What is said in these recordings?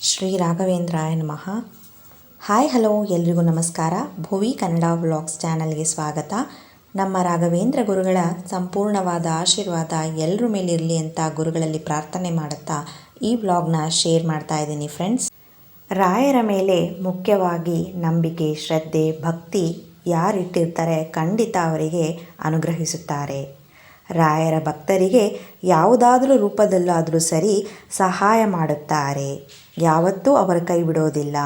ಶ್ರೀ ರಾಘವೇಂದ್ರಾಯ ನಮಃ. Hi hello ಎಲ್ರಿಗೂ ನಮಸ್ಕಾರ. ಭುವಿ ಕನ್ನಡ ವ್ಲಾಗ್ಸ್ ಚಾನಲ್ಗೆ ಸ್ವಾಗತ. ನಮ್ಮ ರಾಘವೇಂದ್ರ ಗುರುಗಳ ಸಂಪೂರ್ಣವಾದ ಆಶೀರ್ವಾದ ಎಲ್ಲರ ಮೇಲಿರಲಿ ಅಂತ ಗುರುಗಳಲ್ಲಿ ಪ್ರಾರ್ಥನೆ ಮಾಡುತ್ತಾ ಈ ವ್ಲಾಗ್ನ ಶೇರ್ ಮಾಡ್ತಾ ಇದ್ದೀನಿ ಫ್ರೆಂಡ್ಸ್. ರಾಯರ ಮೇಲೆ ಮುಖ್ಯವಾಗಿ ನಂಬಿಕೆ, ಶ್ರದ್ಧೆ, ಭಕ್ತಿ ಯಾರಿಟ್ಟಿರ್ತಾರೆ ಖಂಡಿತ ಅವರಿಗೆ ಅನುಗ್ರಹಿಸುತ್ತಾರೆ. ರಾಯರ ಭಕ್ತರಿಗೆ ಯಾವುದಾದರೂ ರೂಪದಲ್ಲಾದರೂ ಸರಿ ಸಹಾಯ ಮಾಡುತ್ತಾರೆ. ಯಾವತ್ತೂ ಅವರ ಕೈ ಬಿಡೋದಿಲ್ಲ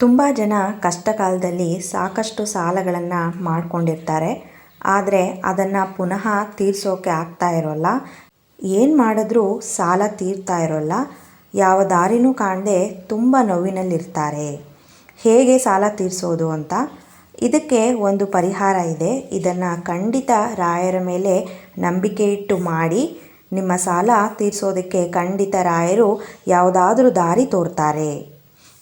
ತುಂಬ ಜನ ಕಷ್ಟ ಕಾಲದಲ್ಲಿ ಸಾಕಷ್ಟು ಸಾಲಗಳನ್ನು ಮಾಡಿಕೊಂಡಿರ್ತಾರೆ. ಆದರೆ ಅದನ್ನು ಪುನಃ ತೀರಿಸೋಕೆ ಆಗ್ತಾ ಇರೋಲ್ಲ. ಏನು ಮಾಡಿದ್ರೂ ಸಾಲ ತೀರ್ತಾ ಇರೋಲ್ಲ. ಯಾವ ದಾರಿನೂ ಕಾಣದೆ ತುಂಬ ನೋವಿನಲ್ಲಿರ್ತಾರೆ. ಹೇಗೆ ಸಾಲ ತೀರಿಸೋದು ಅಂತ ಇದಕ್ಕೆ ಒಂದು ಪರಿಹಾರ ಇದೆ. ಇದನ್ನು ಖಂಡಿತ ರಾಯರ ಮೇಲೆ ನಂಬಿಕೆ ಇಟ್ಟು ಮಾಡಿ, ನಿಮ್ಮ ಸಾಲ ತೀರಿಸೋದಕ್ಕೆ ಖಂಡಿತ ರಾಯರು ಯಾವುದಾದ್ರೂ ದಾರಿ ತೋರ್ತಾರೆ.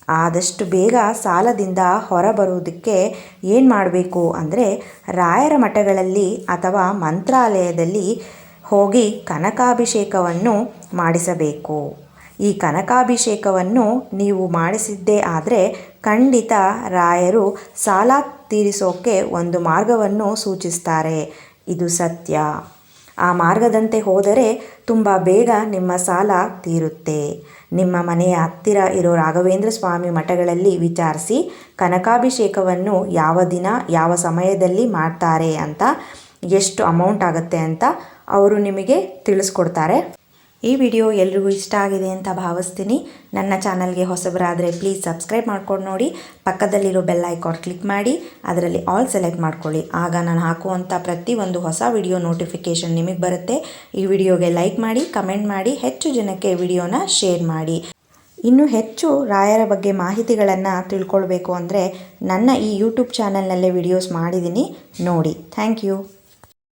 ಆದಷ್ಟು ಬೇಗ ಸಾಲದಿಂದ ಹೊರಬರುವುದಕ್ಕೆ ಏನು ಮಾಡಬೇಕು ಅಂದರೆ, ರಾಯರ ಮಠಗಳಲ್ಲಿ ಅಥವಾ ಮಂತ್ರಾಲಯದಲ್ಲಿ ಹೋಗಿ ಕನಕಾಭಿಷೇಕವನ್ನು ಮಾಡಿಸಬೇಕು. ಈ ಕನಕಾಭಿಷೇಕವನ್ನು ನೀವು ಮಾಡಿಸಿದ್ದೇ ಆದರೆ ಖಂಡಿತ ರಾಯರು ಸಾಲ ತೀರಿಸೋಕೆ ಒಂದು ಮಾರ್ಗವನ್ನು ಸೂಚಿಸ್ತಾರೆ. ಇದು ಸತ್ಯ. ಆ ಮಾರ್ಗದಂತೆ ಹೋದರೆ ತುಂಬ ಬೇಗ ನಿಮ್ಮ ಸಾಲ ತೀರುತ್ತೆ. ನಿಮ್ಮ ಮನೆಯ ಹತ್ತಿರ ಇರೋ ರಾಘವೇಂದ್ರ ಸ್ವಾಮಿ ಮಠಗಳಲ್ಲಿ ವಿಚಾರಿಸಿ ಕನಕಾಭಿಷೇಕವನ್ನು ಯಾವ ದಿನ, ಯಾವ ಸಮಯದಲ್ಲಿ ಮಾಡ್ತಾರೆ ಅಂತ, ಎಷ್ಟು ಅಮೌಂಟ್ ಆಗುತ್ತೆ ಅಂತ ಅವರು ನಿಮಗೆ ತಿಳಿಸ್ಕೊಡ್ತಾರೆ. ಈ ವಿಡಿಯೋ ಎಲ್ರಿಗೂ ಇಷ್ಟ ಆಗಿದೆ ಅಂತ ಭಾವಿಸ್ತೀನಿ. ನನ್ನ ಚಾನಲ್ಗೆ ಹೊಸಬರಾದರೆ ಪ್ಲೀಸ್ ಸಬ್ಸ್ಕ್ರೈಬ್ ಮಾಡ್ಕೊಂಡು ನೋಡಿ. ಪಕ್ಕದಲ್ಲಿರೋ ಬೆಲ್ ಐಕಾನ್ ಕ್ಲಿಕ್ ಮಾಡಿ. ಅದರಲ್ಲಿ ಆಲ್ ಸೆಲೆಕ್ಟ್ ಮಾಡ್ಕೊಳ್ಳಿ. ಆಗ ನಾನು ಹಾಕುವಂಥ ಪ್ರತಿಯೊಂದು ಹೊಸ ವಿಡಿಯೋ ನೋಟಿಫಿಕೇಷನ್ ನಿಮಗೆ ಬರುತ್ತೆ. ಈ ವಿಡಿಯೋಗೆ ಲೈಕ್ ಮಾಡಿ ಕಮೆಂಟ್ ಮಾಡಿ, ಹೆಚ್ಚು ಜನಕ್ಕೆ ವಿಡಿಯೋನ ಶೇರ್ ಮಾಡಿ. ಇನ್ನು ಹೆಚ್ಚು ರಾಯರ ಬಗ್ಗೆ ಮಾಹಿತಿಗಳನ್ನು ತಿಳ್ಕೊಳ್ಬೇಕು ಅಂದರೆ ನನ್ನ ಈ ಯೂಟ್ಯೂಬ್ ಚಾನಲ್ನಲ್ಲೇ ವಿಡಿಯೋಸ್ ಮಾಡಿದ್ದೀನಿ. ನೋಡಿ. Thank you